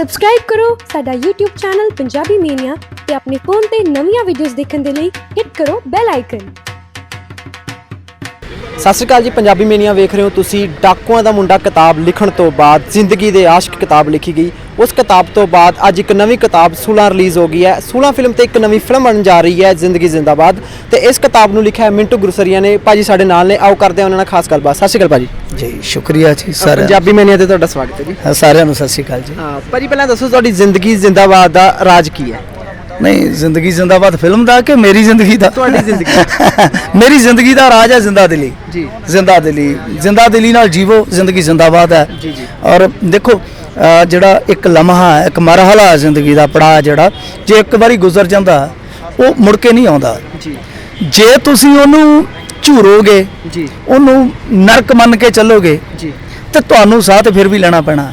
Subscribe ਕਰੋ ਸਾਡਾ YouTube channel Punjabi ਮੀਨੀਆ ਤੇ ਆਪਣੇ ਫੋਨ ਤੇ ਨਵੀਆਂ ਵੀਡੀਓਜ਼ ਦੇਖਣ ਦੇ ਲਈ ਹਿੱਟ ਕਰੋ ਬੈਲ ਆਈਕਨ ਸਤਿ ਸ਼੍ਰੀ ਅਕਾਲ ਜੀ ਪੰਜਾਬੀ ਮੀਨੀਆ ਵੇਖ ਰਹੇ ਹੋ ਤੁਸੀਂ ਡਾਕੂਆਂ ਦਾ ਮੁੰਡਾ ਕਿਤਾਬ ਲਿਖਣ ਤੋਂ ਬਾਅਦ ਜ਼ਿੰਦਗੀ ਦੇ ਆਸ਼ਕ ਕਿਤਾਬ ਲਿਖੀ ਗਈ। ਉਸ ਕਿਤਾਬ ਤੋਂ ਬਾਅਦ ਅੱਜ ਇੱਕ ਨਵੀਂ ਕਿਤਾਬ 16 ਰਿਲੀਜ਼ ਹੋ ਗਈ ਹੈ। 16 ਫਿਲਮ ਤੇ ਇੱਕ ਨਵੀਂ ਫਿਲਮ ਬਣਨ ਜਾ ਰਹੀ ਹੈ ਜ਼ਿੰਦਗੀ ਜ਼ਿੰਦਾਬਾਦ। ਤੇ ਇਸ ਕਿਤਾਬ ਨੂੰ ਲਿਖਿਆ ਹੈ ਮਿੰਟੂ ਗੁਰਸਰੀਆ ਨੇ। ਭਾਜੀ ਸਾਡੇ ਨਾਲ ਨੇ। ਆਓ ਕਰਦੇ ਹਾਂ ਉਹਨਾਂ ਨਾਲ ਖਾਸ ਗੱਲਬਾਤ। ਸਤਿ ਸ਼੍ਰੀ ਅਕਾਲ ਭਾਜੀ। ਜੀ ਸ਼ੁਕਰੀਆ ਜੀ ਸਾਰਿਆਂ ਪੰਜਾਬੀ ਮੀਨੀਆ ਤੇ ਤੁਹਾਡਾ ਸਵਾਗਤ ਹੈ ਜੀ। ਸਾਰਿਆਂ ਨੂੰ ਸਤਿ ਸ਼੍ਰੀ ਅਕਾਲ ਜੀ। ਹਾਂ ਭਾਜੀ ਪਹਿਲਾਂ ਦੱਸੋ ਤੁਹਾਡੀ ਜ਼ਿੰਦਗੀ ਜ਼ਿੰਦਾਬਾਦ ਦਾ ਰਾਜ ਕੀ ਹੈ? ਨਹੀਂ ਜ਼ਿੰਦਗੀ ਜ਼ਿੰਦਾਬਾਦ ਫਿਲਮ ਦਾ ਕਿ ਮੇਰੀ ਜ਼ਿੰਦਗੀ ਦਾ? ਤੁਹਾਡੀ ਜ਼ਿੰਦਗੀ ਮੇਰੀ ਜ਼ਿੰਦਗੀ ਦਾ ਰਾਜ ਹੈ ਜ਼ਿੰਦਾ ਦਿਲੀ। ਜੀ। ਜ਼ਿੰਦਾ ਦਿਲੀ। ਜ਼ਿੰਦਾ ਦਿਲੀ ਨਾਲ ਜੀਵੋ ਜ਼ਿੰਦਗੀ ਜ਼ਿੰਦਾਬਾਦ ਹੈ। ਜੀ, ਜੀ। ਔਰ ਦੇਖੋ ਅਹ, ਜਿਹੜਾ ਇੱਕ ਲਮਹਾ ਹੈ ਇੱਕ ਮਰਹਲਾ ਹੈ ਜ਼ਿੰਦਗੀ ਦਾ ਪੜਾਅ ਜਿਹੜਾ ਜੇ ਇੱਕ ਵਾਰੀ ਗੁਜ਼ਰ ਜਾਂਦਾ ਉਹ ਮੁੜ ਕੇ ਨਹੀਂ ਆਉਂਦਾ। ਜੀ। ਜੇ ਤੁਸੀਂ ਉਹਨੂੰ ਝੂਰੋਗੇ ਜੀ। ਉਹਨੂੰ ਨਰਕ ਮੰਨ ਕੇ ਚੱਲੋਗੇ ਜੀ। ਤੇ ਤੁਹਾਨੂੰ ਸਾਹ ਤੇ ਫਿਰ ਵੀ ਲੈਣਾ ਪੈਣਾ।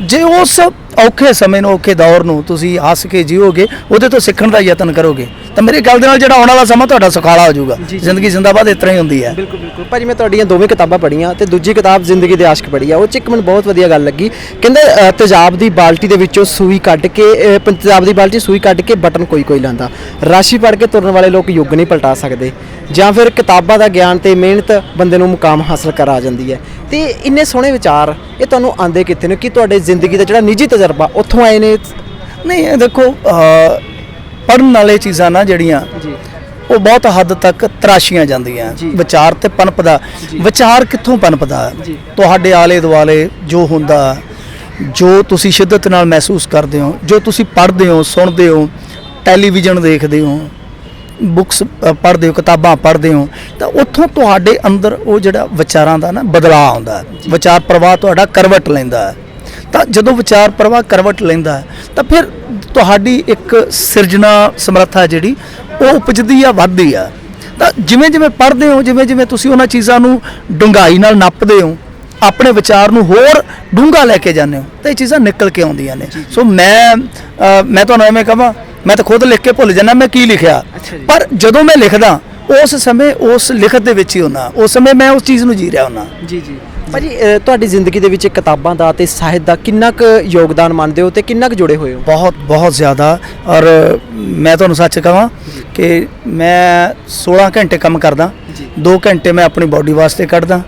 ਜੇ ਉਸ ਔਖੇ ਸਮੇਂ ਨੂੰ ਔਖੇ ਦੌਰ ਨੂੰ ਤੁਸੀਂ ਹੱਸ ਕੇ ਜੀਓਗੇ ਉਹਦੇ ਤੋਂ ਸਿੱਖਣ ਦਾ ਯਤਨ ਕਰੋਗੇ ਤਾਂ ਮੇਰੇ ਖਿਆਲ ਦੇ ਨਾਲ ਜਿਹੜਾ ਆਉਣ ਵਾਲਾ ਸਮਾਂ ਤੁਹਾਡਾ ਸੁਖਾਲਾ ਹੋ ਜਾਊਗਾ। ਜ਼ਿੰਦਗੀ ਜ਼ਿੰਦਾਬਾਦ ਇਸ ਤਰ੍ਹਾਂ ਹੀ ਹੁੰਦੀ ਹੈ। ਬਿਲਕੁਲ ਬਿਲਕੁਲ। ਭਾਜੀ ਮੈਂ ਤੁਹਾਡੀਆਂ ਦੋਵੇਂ ਕਿਤਾਬਾਂ ਪੜ੍ਹੀਆਂ ਤੇ ਦੂਜੀ ਕਿਤਾਬ ਜ਼ਿੰਦਗੀ ਦੇ ਆਸ਼ਕ ਪੜ੍ਹੀ ਆ। ਉਹ ਚ ਇੱਕ ਮੈਨੂੰ ਬਹੁਤ ਵਧੀਆ ਗੱਲ ਲੱਗੀ। ਕਹਿੰਦੇ ਤੇਜ਼ਾਬ ਦੀ ਬਾਲਟੀ ਦੇ ਵਿੱਚੋਂ ਸੂਈ ਕੱਢ ਕੇ ਅ, ਪ- ਤੇਜ਼ਾਬ ਦੀ ਬਾਲਟੀ ਸੂਈ ਕੱਢ ਕੇ ਬਟਨ ਕੋਈ ਕੋਈ ਲਾਂਦਾ ਰਾਸ਼ੀ ਪੜ੍ਹ ਕੇ ਤੁਰਨ ਵਾਲੇ ਲੋਕ ਯੁੱਗ ਨਹੀਂ ਪਲਟਾ ਸਕਦੇ। ਜਾਂ ਫਿਰ ਕਿਤਾਬਾਂ ਦਾ ਗਿਆਨ ਤੇ ਮਿਹਨਤ ਬੰਦੇ ਨੂੰ ਮੁਕਾਮ ਹਾਸਲ ਕਰਾ ਜਾਂਦੀ ਹੈ। ਤੇ ਇੰਨੇ ਸੋਹਣੇ ਵਿਚਾਰ ਇਹ ਤੁਹਾਨੂੰ ਆਂਦੇ ਕਿੱਥੇ ਨੇ? ਕਿ ਤੁਹਾਡੇ ਜ਼ਿੰਦਗੀ ਦਾ ਜਿਹੜਾ ਨਿੱਜੀ ਤਜਰਬਾ ਉੱਥੋਂ ਆਏ ਨੇ? ਨਹੀਂ ਇਹ ਦੇਖੋ ਪੜਨ ਵਾਲੇ ਚੀਜ਼ਾਂ ਨਾ ਜਿਹੜੀਆਂ ਜੀ। ਉਹ ਬਹੁਤ ਹੱਦ ਤੱਕ ਤਰਾਸ਼ੀਆਂ ਜਾਂਦੀਆਂ। ਵਿਚਾਰ ਤੇ ਪਨਪਦਾ। ਵਿਚਾਰ ਕਿੱਥੋਂ ਪਨਪਦਾ। ਤੁਹਾਡੇ ਆਲੇ ਦੁਆਲੇ ਜੋ ਹੁੰਦਾ ਜੋ ਤੁਸੀਂ ਸ਼ਿੱਦਤ ਨਾਲ ਮਹਿਸੂਸ ਕਰਦੇ ਹੋ ਜੋ ਤੁਸੀਂ ਪੜ੍ਹਦੇ ਹੋ ਸੁਣਦੇ ਹੋ ਟੈਲੀਵਿਜ਼ਨ ਦੇਖਦੇ ਹੋ ਬੁੱਕਸ ਪੜ੍ਹਦੇ ਹੋ ਕਿਤਾਬਾਂ ਪੜ੍ਹਦੇ ਹੋ ਤਾਂ ਉੱਥੋਂ ਤੁਹਾਡੇ ਅੰਦਰ ਉਹ ਜਿਹੜਾ ਵਿਚਾਰਾਂ ਦਾ ਨਾ ਬਦਲਾਅ ਆਉਂਦਾ ਹੈ। ਵਿਚਾਰ ਪ੍ਰਵਾਹ ਤੁਹਾਡਾ ਕਰਵਟ ਲੈਂਦਾ ਹੈ। ਤਾਂ ਜਦੋਂ ਵਿਚਾਰ ਪ੍ਰਵਾਹ ਕਰਵਟ ਲੈਂਦਾ ਹੈ ਤਾਂ ਫਿਰ ਤੁਹਾਡੀ ਇੱਕ ਸਿਰਜਣਾ ਸਮਰੱਥਾ ਜਿਹੜੀ ਉਹ ਉਪਜਦੀ ਆ ਵੱਧਦੀ ਆ। ਤਾਂ ਜਿਵੇਂ ਜਿਵੇਂ ਪੜ੍ਹਦੇ ਹੋ ਜਿਵੇਂ ਜਿਵੇਂ ਤੁਸੀਂ ਉਹਨਾਂ ਚੀਜ਼ਾਂ ਨੂੰ ਡੂੰਘਾਈ ਨਾਲ ਨੱਪਦੇ ਹੋ ਆਪਣੇ ਵਿਚਾਰ ਨੂੰ ਹੋਰ ਡੂੰਘਾ ਲੈ ਕੇ ਜਾਂਦੇ ਹੋ ਤਾਂ ਇਹ ਚੀਜ਼ਾਂ ਨਿਕਲ ਕੇ ਆਉਂਦੀਆਂ ਨੇ। ਸੋ ਮੈਂ ਮੈਂ ਤੁਹਾਨੂੰ ਐਵੇਂ ਕਹਾਂ ਮੈਂ ਤਾਂ ਖੁਦ ਲਿਖ ਕੇ ਭੁੱਲ ਜਾਂਦਾ ਮੈਂ ਕੀ ਲਿਖਿਆ। ਪਰ ਜਦੋਂ ਮੈਂ ਲਿਖਦਾ ਉਸ ਸਮੇਂ ਉਸ ਲਿਖਤ ਦੇ ਵਿੱਚ ਹੀ ਹੁੰਨਾ ਉਸ ਸਮੇਂ ਮੈਂ ਉਸ ਚੀਜ਼ ਨੂੰ ਜੀ ਰਿਹਾ ਹੁੰਨਾ ਜੀ ਜੀ। ਭਾਜੀ ਤੁਹਾਡੀ ਜ਼ਿੰਦਗੀ ਦੇ ਵਿੱਚ ਕਿਤਾਬਾਂ ਦਾ ਤੇ ਸਾਹਿਤ ਦਾ ਕਿੰਨਾ ਕੁ ਯੋਗਦਾਨ ਮੰਨਦੇ ਹੋ ਤੇ ਕਿੰਨਾ ਕੁ ਜੁੜੇ ਹੋਏ ਹੋ? ਬਹੁਤ ਬਹੁਤ ਜ਼ਿਆਦਾ। ਔਰ ਮੈਂ ਤੁਹਾਨੂੰ ਸੱਚ ਕਹਾਂ ਕਿ ਮੈਂ 16 ਘੰਟੇ ਕੰਮ ਕਰਦਾ। ਜੀ। 2 ਘੰਟੇ ਮੈਂ ਆਪਣੀ ਬਾਡੀ ਵਾਸਤੇ ਕੱਢਦਾ।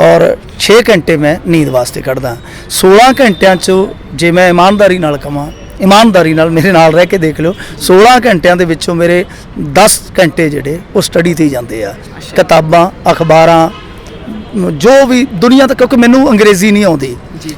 ਔਰ 6 ਘੰਟੇ ਮੈਂ ਨੀਂਦ ਵਾਸਤੇ ਕੱਢਦਾ। 16 ਘੰਟਿਆਂ 'ਚ ਜੇ ਮੈਂ ਇਮਾਨਦਾਰੀ ਨਾਲ ਕਮਾਂ ਇਮਾਨਦਾਰੀ ਨਾਲ ਮੇਰੇ ਨਾਲ ਰਹਿ ਕੇ ਦੇਖ ਲਿਓ 16 ਘੰਟਿਆਂ ਦੇ ਵਿੱਚੋਂ ਮੇਰੇ 10 ਘੰਟੇ ਜਿਹੜੇ ਉਹ ਸਟੱਡੀ ਤੇ ਜਾਂਦੇ ਆ। ਕਿਤਾਬਾਂ ਅਖਬਾਰਾਂ ਜੋ ਵੀ ਦੁਨੀਆ ਤੱਕ ਕਿਉਂਕਿ ਮੈਨੂੰ ਅੰਗਰੇਜ਼ੀ ਨਹੀਂ ਆਉਂਦੀ।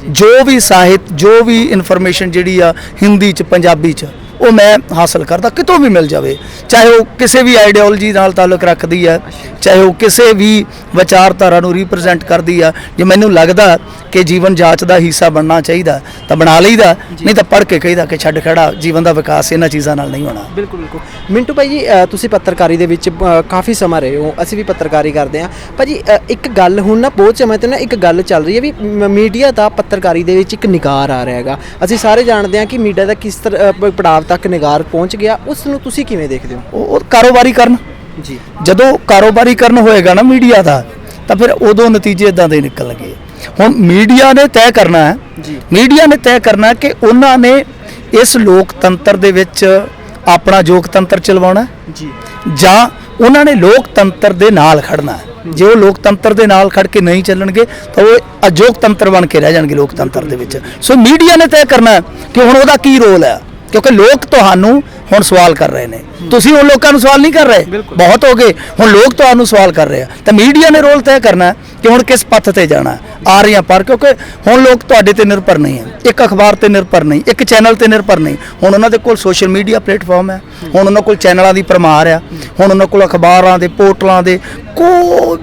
ਜੋ ਵੀ ਸਾਹਿਤ ਜੋ ਵੀ ਇਨਫੋਰਮੇਸ਼ਨ ਜਿਹੜੀ ਆ ਹਿੰਦੀ ਚ ਪੰਜਾਬੀ ਚ ਉਹ ਮੈਂ ਹਾਸਲ ਕਰਦਾ ਕਿਤੋਂ ਵੀ ਮਿਲ ਜਾਵੇ। ਚਾਹੇ ਉਹ ਕਿਸੇ ਵੀ ਆਈਡੀਓਲੋਜੀ ਨਾਲ ਤਾਲੁਕ ਰੱਖਦੀ ਹੈ ਚਾਹੇ ਉਹ ਕਿਸੇ ਵੀ ਵਿਚਾਰਧਾਰਾ ਨੂੰ ਰਿਪਰੈਜ਼ੈਂਟ ਕਰਦੀ ਆ ਜੇ ਮੈਨੂੰ ਲੱਗਦਾ ਕਿ ਜੀਵਨ ਜਾਂਚ ਦਾ ਹਿੱਸਾ ਬਣਨਾ ਚਾਹੀਦਾ ਤਾਂ ਬਣਾ ਲਈਦਾ ਨਹੀਂ ਤਾਂ ਪੜ੍ਹ ਕੇ ਕਹੀਦਾ ਕਿ ਛੱਡ ਖੜਾ ਜੀਵਨ ਦਾ ਵਿਕਾਸ ਇਹਨਾਂ ਚੀਜ਼ਾਂ ਨਾਲ ਨਹੀਂ ਹੋਣਾ। ਬਿਲਕੁਲ ਬਿਲਕੁਲ। ਮਿੰਟੂ ਭਾਈ ਜੀ ਤੁਸੀਂ ਪੱਤਰਕਾਰੀ ਦੇ ਵਿੱਚ ਕਾਫੀ ਸਮਾਂ ਰਹੇ ਹੋ ਅਸੀਂ ਵੀ ਪੱਤਰਕਾਰੀ ਕਰਦੇ ਹਾਂ। ਭਾਜੀ ਇੱਕ ਗੱਲ ਹੁਣ ਨਾ ਬਹੁਤ ਸਮੇਂ ਤੋਂ ਨਾ ਇੱਕ ਗੱਲ ਚੱਲ ਰਹੀ ਹੈ ਵੀ ਮੀਡੀਆ ਦਾ ਪੱਤਰਕਾਰੀ ਦੇ ਵਿੱਚ ਇੱਕ ਨਿਗਾਰ ਆ ਰਿਹਾ ਹੈਗਾ। ਅਸੀਂ ਸਾਰੇ ਜਾਣਦੇ ਹਾਂ ਕਿ ਮੀਡੀਆ ਦਾ ਕਿਸ ਤਰ੍ਹਾਂ ਪੜਾਵ ਤੱਕ ਨਿਗਾਰ ਪਹੁੰਚ ਗਿਆ ਉਸ ਨੂੰ ਤੁਸੀਂ ਕਿਵੇਂ ਦੇਖਦੇ ਹੋ? ਉਹ ਕਾਰੋਬਾਰੀ ਕਰਨ। ਜੀ। ਜਦੋਂ ਕਾਰੋਬਾਰੀ ਕਰਨ ਹੋਏਗਾ ਨਾ ਮੀਡੀਆ ਦਾ ਤਾਂ ਫਿਰ ਉਦੋਂ ਨਤੀਜੇ ਇਦਾਂ ਦੇ ਨਿਕਲਣਗੇ ਹੁਣ ਮੀਡੀਆ ਨੇ ਤੈਅ ਕਰਨਾ ਹੈ। ਜੀ। ਮੀਡੀਆ ਨੇ ਤੈਅ ਕਰਨਾ ਕਿ ਉਹਨਾਂ ਨੇ ਇਸ ਲੋਕਤੰਤਰ ਦੇ ਵਿੱਚ ਆਪਣਾ ਯੋਗਤੰਤਰ ਚਲਵਾਉਣਾ ਜੀ। ਜਾਂ ਉਹਨਾਂ ਨੇ ਲੋਕਤੰਤਰ ਦੇ ਨਾਲ ਖੜਨਾ ਜੇ ਉਹ ਲੋਕਤੰਤਰ ਦੇ ਨਾਲ ਖੜ ਕੇ ਨਹੀਂ ਚੱਲਣਗੇ ਤਾਂ ਉਹ ਅਜੋਗਤੰਤਰ ਬਣ ਕੇ ਰਹਿ ਜਾਣਗੇ ਲੋਕਤੰਤਰ ਦੇ ਵਿੱਚ। ਸੋ ਮੀਡੀਆ ਨੇ ਤੈਅ ਕਰਨਾ ਕਿ ਹੁਣ ਉਹਦਾ ਕੀ ਰੋਲ ਹੈ? ਕਿਉਂਕਿ ਲੋਕ ਤੁਹਾਨੂੰ ਹੁਣ ਸਵਾਲ ਕਰ ਰਹੇ ਨੇ। ਤੁਸੀਂ ਉਹ ਲੋਕਾਂ ਨੂੰ ਸਵਾਲ ਨਹੀਂ ਕਰ ਰਹੇ। ਬਹੁਤ ਹੋ ਗਏ। ਹੁਣ ਲੋਕ ਤੁਹਾਨੂੰ ਸਵਾਲ ਕਰ ਰਹੇ ਆ। ਤਾਂ ਮੀਡੀਆ ਨੇ ਰੋਲ ਤੈਅ ਕਰਨਾ ਕਿ ਹੁਣ ਕਿਸ ਪੱਥ ਤੇ ਜਾਣਾ। ਆ ਰਹੀਆਂ ਪਰ ਕਿਉਂਕਿ ਹੁਣ ਲੋਕ ਤੁਹਾਡੇ ਤੇ ਨਿਰਭਰ ਨਹੀਂ ਹੈ। ਇੱਕ ਅਖਬਾਰ ਤੇ ਨਿਰਭਰ ਨਹੀਂ ਇੱਕ ਚੈਨਲ ਤੇ ਨਿਰਭਰ ਨਹੀਂ। ਹੁਣ ਉਹਨਾਂ ਦੇ ਕੋਲ ਸੋਸ਼ਲ ਮੀਡੀਆ ਪਲੇਟਫਾਰਮ ਹੈ। ਹੁਣ ਉਹਨਾਂ ਕੋਲ ਚੈਨਲਾਂ ਦੀ ਪਰਮਾਰ ਆ ਹੁਣ ਉਹਨਾਂ ਕੋਲ ਅਖਬਾਰਾਂ ਦੇ ਪੋਰਟਲਾਂ ਦੇ ਕੋ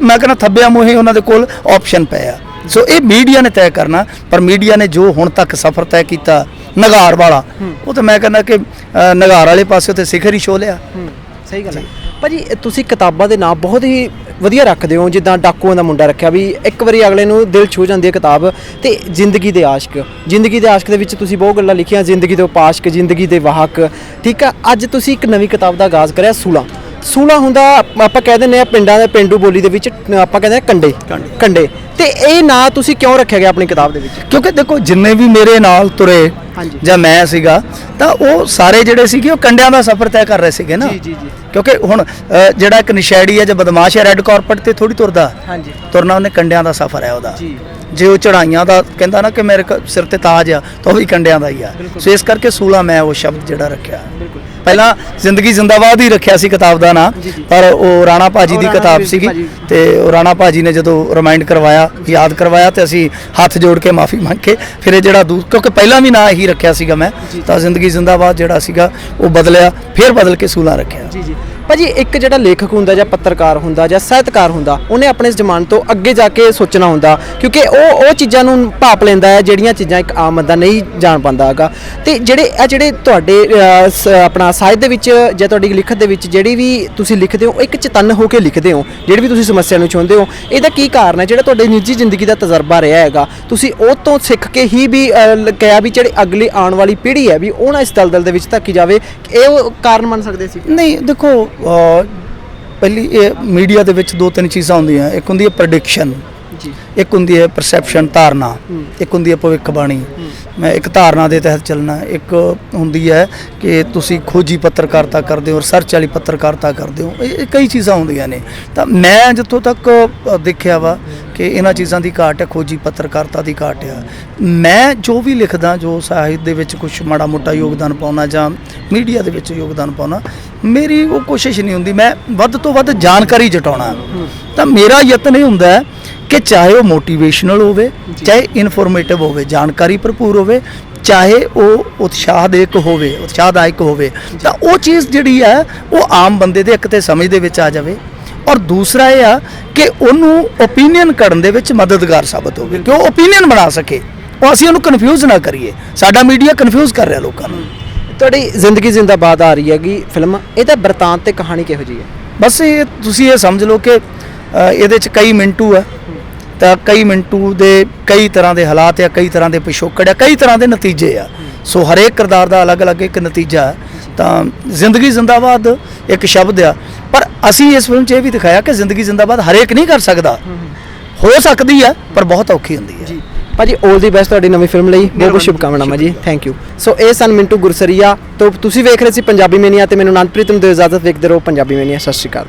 ਮੈਂ ਕਹਿੰਦਾ ਥੱਬਿਆਂ ਮੂਹੇ ਉਹਨਾਂ ਦੇ ਕੋਲ ਆਪਸ਼ਨ ਪਏ ਆ। ਸੋ ਇਹ ਮੀਡੀਆ ਨੇ ਤੈਅ ਕਰਨਾ ਪਰ ਮੀਡੀਆ ਨੇ ਜੋ ਹੁਣ ਤੱਕ ਸਫ਼ਰ ਤੈਅ ਕੀਤਾ ਨਗਾਰ ਵਾਲਾ ਉਹ ਤਾਂ ਮੈਂ ਕਹਿੰਦਾ ਕਿ ਨਗਾਰ ਵਾਲੇ ਪਾਸੇ ਤੇ ਸਿਖਰ ਹੀ ਛੋ ਲਿਆ। ਸਹੀ ਗੱਲ ਹੈ। ਭਾਜੀ ਤੁਸੀਂ ਕਿਤਾਬਾਂ ਦੇ ਨਾਮ ਬਹੁਤ ਹੀ ਵਧੀਆ ਰੱਖਦੇ ਹੋ ਜਿੱਦਾਂ ਡਾਕੂਆਂ ਦਾ ਮੁੰਡਾ ਰੱਖਿਆ ਵੀ ਇੱਕ ਵਾਰੀ ਅਗਲੇ ਨੂੰ ਦਿਲ ਛੂ ਜਾਂਦੀ ਹੈ ਕਿਤਾਬ ਤੇ ਜ਼ਿੰਦਗੀ ਦੇ ਆਸ਼ਕ। ਜ਼ਿੰਦਗੀ ਦੇ ਆਸ਼ਕ ਦੇ ਵਿੱਚ ਤੁਸੀਂ ਬਹੁਤ ਗੱਲਾਂ ਲਿਖੀਆਂ ਜ਼ਿੰਦਗੀ ਦੇ ਉਪਾਸ਼ਕ ਜ਼ਿੰਦਗੀ ਦੇ ਵਾਹਕ। ਠੀਕ ਆ ਅੱਜ ਤੁਸੀਂ ਇੱਕ ਨਵੀਂ ਕਿਤਾਬ ਦਾ ਆਗਾਜ਼ ਕਰਿਆ ਸੂਲਾ। ਸੂਲਾ ਹੁੰਦਾ ਆਪਾਂ ਕਹਿ ਦਿੰਦੇ ਆ ਪਿੰਡਾਂ ਦੇ ਪਿੰਡੂ ਬੋਲੀ ਦੇ ਵਿੱਚ ਆਪਾਂ ਕਹਿੰਦੇ ਆ ਕੰਡੇ। ਕੰਡੇ। ਤੇ ਇਹ ਨਾਂ ਤੁਸੀਂ ਕਿਉਂ ਰੱਖਿਆ ਗਿਆ ਆਪਣੀ ਕਿਤਾਬ ਦੇ ਵਿੱਚ? ਕਿਉਂਕਿ ਦੇਖੋ ਜਿੰਨੇ ਵੀ ਮੇਰੇ ਨਾਲ ਤੁਰੇ। ਜਾਂ ਮੈਂ ਸੀਗਾ ਤਾਂ ਉਹ ਸਾਰੇ ਜਿਹੜੇ ਸੀਗੇ ਉਹ ਕੰਡਿਆਂ ਦਾ ਸਫ਼ਰ ਤੈਅ ਕਰ ਰਹੇ ਸੀਗੇ ਨਾ। ਜੀ, ਜੀ, ਜੀ। ਕਿਉਂਕਿ ਹੁਣ ਜਿਹੜਾ ਇੱਕ ਨਸ਼ੇੜੀ ਹੈ ਜਾਂ ਬਦਮਾਸ਼ ਹੈ ਰੈੱਡ ਕਾਰਪਟ ਤੇ ਥੋੜੀ ਤੁਰਦਾ। ਹਾਂਜੀ। ਤੁਰਨਾ ਉਹਨੇ ਕੰਡਿਆਂ ਦਾ ਸਫ਼ਰ ਹੈ ਉਹਦਾ। ਜੀ। ਜੇ ਉਹ ਚੜਾਈਆਂ ਦਾ ਕਹਿੰਦਾ ਨਾ ਕਿ ਮੇਰੇ ਸਿਰ ਤੇ ਤਾਜ ਆ ਤਾਂ ਉਹ ਵੀ ਕੰਡਿਆਂ ਦਾ ਹੀ ਆ। ਸੋ ਇਸ ਕਰਕੇ ਸੂਲਾ ਮੈਂ ਉਹ ਸ਼ਬਦ ਜਿਹੜਾ ਰੱਖਿਆ। ਪਹਿਲਾਂ ਜ਼ਿੰਦਗੀ ਜ਼ਿੰਦਾਬਾਦ ਹੀ ਰੱਖਿਆ ਸੀ ਕਿਤਾਬ ਦਾ ਨਾਂ। ਪਰ ਉਹ ਰਾਣਾ ਭਾਜੀ ਦੀ ਕਿਤਾਬ ਸੀਗੀ। ਤੇ ਉਹ ਰਾਣਾ ਭਾਜੀ ਨੇ ਜਦੋਂ ਰਿਮਾਈਂਡ ਕਰਵਾਇਆ ਯਾਦ ਕਰਵਾਇਆ ਤੇ ਅਸੀਂ ਹੱਥ ਜੋੜ ਕੇ ਮਾਫੀ ਮੰਗ ਕੇ ਫਿਰ ਇਹ ਜਿਹੜਾ ਦੂ ਕਿਉਂਕਿ ਪਹਿਲਾਂ ਵੀ ਨਾਂ ਇਹੀ ਰੱਖਿਆ ਸੀਗਾ ਮੈਂ ਤਾਂ ਜ਼ਿੰਦਗੀ ਜ਼ਿੰਦਾਬਾਦ ਜਿਹੜਾ ਸੀਗਾ ਉਹ ਬਦਲਿਆ ਫਿਰ ਬਦਲ ਕੇ ਸੂਲਾ ਰੱਖਿਆ ਜੀ ਜੀ ਭਾਜੀ, ਇੱਕ ਜਿਹੜਾ ਲੇਖਕ ਹੁੰਦਾ ਜਾਂ ਪੱਤਰਕਾਰ ਹੁੰਦਾ ਜਾਂ ਸਾਹਿਤਕਾਰ ਹੁੰਦਾ, ਉਹਨੇ ਆਪਣੇ ਜ਼ਮਾਨ ਤੋਂ ਅੱਗੇ ਜਾ ਕੇ ਸੋਚਣਾ ਹੁੰਦਾ, ਕਿਉਂਕਿ ਉਹ ਉਹ ਚੀਜ਼ਾਂ ਨੂੰ ਭਾਪ ਲੈਂਦਾ ਹੈ, ਜਿਹੜੀਆਂ ਚੀਜ਼ਾਂ ਇੱਕ ਆਮ ਬੰਦਾ ਨਹੀਂ ਜਾਣ ਪਾਉਂਦਾ ਹੈਗਾ। ਤੇ ਜਿਹੜੇ ਆ ਜਿਹੜੇ ਤੁਹਾਡੇ ਸ- ਆਪਣਾ ਸਾਹਿਤ ਦੇ ਵਿੱਚ ਜਾਂ ਤੁਹਾਡੀ ਲਿਖਤ ਦੇ ਵਿੱਚ ਜਿਹੜੀ ਵੀ ਤੁਸੀਂ ਲਿਖਦੇ ਹੋ, ਉਹ ਇੱਕ ਚਤੰਨ ਹੋ ਕੇ ਲਿਖਦੇ ਹੋ, ਜਿਹੜੀ ਵੀ ਤੁਸੀਂ ਸਮੱਸਿਆ ਨੂੰ ਚਾਹੁੰਦੇ ਹੋ, ਇਹਦਾ ਕੀ ਕਾਰਨ ਹੈ? ਜਿਹੜਾ ਤੁਹਾਡੇ ਨਿੱਜੀ ਜ਼ਿੰਦਗੀ ਦਾ ਤਜਰਬਾ ਰਿਹਾ ਹੈਗਾ, ਤੁਸੀਂ ਉਹ ਤੋਂ ਸਿੱਖ ਕੇ ਹੀ ਵੀ ਕਿਹਾ ਵੀ ਜਿਹੜੀ ਅਗਲੀ ਆਉਣ ਵਾਲੀ ਪੀੜ੍ਹੀ ਹੈ ਵੀ ਉਹ ਨਾ ਇਸ ਦਲਦਲ ਦੇ ਵਿੱਚ ਧੱਕੀ ਜਾਵੇ, ਇਹ ਕਾਰਨ ਮੰਨ ਸਕਦੇ ਸੀ? ਨਹੀਂ, ਦੇਖੋ ਪਹਿਲੀ ਇਹ ਮੀਡੀਆ ਦੇ ਵਿੱਚ ਦੋ ਤਿੰਨ ਚੀਜ਼ਾਂ ਹੁੰਦੀਆਂ। ਇੱਕ ਹੁੰਦੀ ਹੈ ਪ੍ਰੈਡਿਕਸ਼ਨ ਜੀ। ਇੱਕ ਹੁੰਦੀ ਹੈ ਪਰਸੈਪਸ਼ਨ ਧਾਰਨਾ। ਇੱਕ ਹੁੰਦੀ ਹੈ ਭਵਿੱਖਬਾਣੀ। ਮੈਂ ਇੱਕ ਧਾਰਨਾ ਦੇ ਤਹਿਤ ਚੱਲਣਾ। ਇੱਕ ਹੁੰਦੀ ਹੈ ਕਿ ਤੁਸੀਂ ਖੋਜੀ ਪੱਤਰਕਾਰਤਾ ਕਰਦੇ ਹੋ ਰਿਸਰਚ ਵਾਲੀ ਪੱਤਰਕਾਰਤਾ ਕਰਦੇ ਹੋ। ਇਹ ਕਈ ਚੀਜ਼ਾਂ ਹੁੰਦੀਆਂ ਨੇ। ਤਾਂ ਮੈਂ ਜਿੱਥੋਂ ਤੱਕ ਦੇਖਿਆ ਵਾ ਕਿ ਇਹਨਾਂ ਚੀਜ਼ਾਂ ਦੀ ਘਾਟ ਹੈ ਖੋਜੀ ਪੱਤਰਕਾਰਤਾ ਦੀ ਘਾਟ ਆ ਮੈਂ ਜੋ ਵੀ ਲਿਖਦਾ ਜੋ ਸਾਹਿਤ ਦੇ ਵਿੱਚ ਕੁਝ ਮਾੜਾ ਮੋਟਾ ਯੋਗਦਾਨ ਪਾਉਣਾ ਜਾਂ ਮੀਡੀਆ ਦੇ ਵਿੱਚ ਯੋਗਦਾਨ ਪਾਉਣਾ ਮੇਰੀ ਉਹ ਕੋਸ਼ਿਸ਼ ਨਹੀਂ ਹੁੰਦੀ। ਮੈਂ ਵੱਧ ਤੋਂ ਵੱਧ ਜਾਣਕਾਰੀ ਜਟਾਉਣਾ। ਤਾਂ ਮੇਰਾ ਯਤਨ ਇਹ ਹੁੰਦਾ ਹੈ ਕਿ ਚਾਹੇ ਉਹ ਮੋਟੀਵੇਸ਼ਨਲ ਹੋਵੇ ਚਾਹੇ ਇਨਫੋਰਮੇਟਿਵ ਹੋਵੇ ਜਾਣਕਾਰੀ ਭਰਪੂਰ ਹੋਵੇ ਚਾਹੇ ਉਹ ਉਤਸ਼ਾਹਦਾਇਕ ਹੋਵੇ ਉਤਸ਼ਾਹਦਾਇਕ ਹੋਵੇ। ਤਾਂ ਉਹ ਚੀਜ਼ ਜਿਹੜੀ ਹੈ ਉਹ ਆਮ ਬੰਦੇ ਦੇ ਇੱਕ ਤੇ ਸਮਝ ਦੇ ਵਿੱਚ ਆ ਜਾਵੇ। ਔਰ ਦੂਸਰਾ ਇਹ ਆ ਕਿ ਉਹਨੂੰ ਓਪੀਨੀਅਨ ਕਰਨ ਦੇ ਵਿੱਚ ਮਦਦਗਾਰ ਸਾਬਤ ਹੋਵੇ। ਕਿ ਉਹ ਓਪੀਨੀਅਨ ਬਣਾ ਸਕੇ। ਉਹ ਅਸੀਂ ਉਹਨੂੰ ਕਨਫਿਊਜ਼ ਨਾ ਕਰੀਏ। ਸਾਡਾ ਮੀਡੀਆ ਕਨਫਿਊਜ਼ ਕਰ ਰਿਹਾ ਲੋਕਾਂ ਨੂੰ। ਤੁਹਾਡੀ ਜ਼ਿੰਦਗੀ ਜ਼ਿੰਦਾਬਾਦ ਆ ਰਹੀ ਹੈਗੀ ਫਿਲਮ। ਇਹਦਾ ਬਰਤਾਂਤ ਤੇ ਕਹਾਣੀ ਕਿਹੋ ਜੀ ਹੈ? ਬਸ ਇਹ ਤੁਸੀਂ ਇਹ ਸਮਝ ਲਓ ਕਿ ਅ, ਇਹਦੇ ਚ ਕਈ ਮਿੰਟੂ ਆ। ਤਾਂ ਕਈ ਮਿੰਟੂ ਦੇ ਕਈ ਤਰ੍ਹਾਂ ਦੇ ਹਾਲਾਤ ਆ ਕਈ ਤਰ੍ਹਾਂ ਦੇ ਪਿਛੋਕੜ ਆ ਕਈ ਤਰ੍ਹਾਂ ਦੇ ਨਤੀਜੇ ਆ। ਸੋ ਹਰੇਕ ਕਿਰਦਾਰ ਦਾ ਅਲੱਗ-ਅਲੱਗ ਇੱਕ ਨਤੀਜਾ। ਹੈ ਤਾਂ ਜ਼ਿੰਦਗੀ ਜ਼ਿੰਦਾਬਾਦ ਇੱਕ ਸ਼ਬਦ ਆ। ਅਸੀਂ ਇਸ ਫਿਲਮ 'ਚ ਇਹ ਵੀ ਦਿਖਾਇਆ ਕਿ ਜ਼ਿੰਦਗੀ ਜ਼ਿੰਦਾਬਾਦ ਹਰੇਕ ਨਹੀਂ ਕਰ ਸਕਦਾ। ਹੋ ਸਕਦੀ ਆ ਪਰ ਬਹੁਤ ਔਖੀ ਹੁੰਦੀ ਹੈ। ਜੀ। ਭਾਜੀ 올 ਦੀ ਬੈਸਟ ਤੁਹਾਡੀ ਨਵੀਂ ਫਿਲਮ ਲਈ। ਬਹੁਤ ਬਹੁਤ ਸ਼ੁਭਕਾਮਨਾਵਾਂ ਜੀ। ਥੈਂਕ ਯੂ ਸੋ ਇਹ ਸਨ ਮਿੰਟੂ ਗੁਰਸਰੀਆ। ਤੋਂ ਤੁਸੀਂ ਵੇਖ ਰਹੇ ਸੀ ਪੰਜਾਬੀ ਮੇਨੀਆ ਤੇ ਮੈਨੂੰ ਅਨੰਤਪ੍ਰੀਤ ਨੂੰ ਦਿਓ ਇਜਾਜ਼ਤ। ਵੇਖਦੇ ਰਹੋ ਪੰਜਾਬੀ ਮੇਨੀਆ। ਸਤਿ ਸ਼੍ਰੀ ਅਕਾਲ।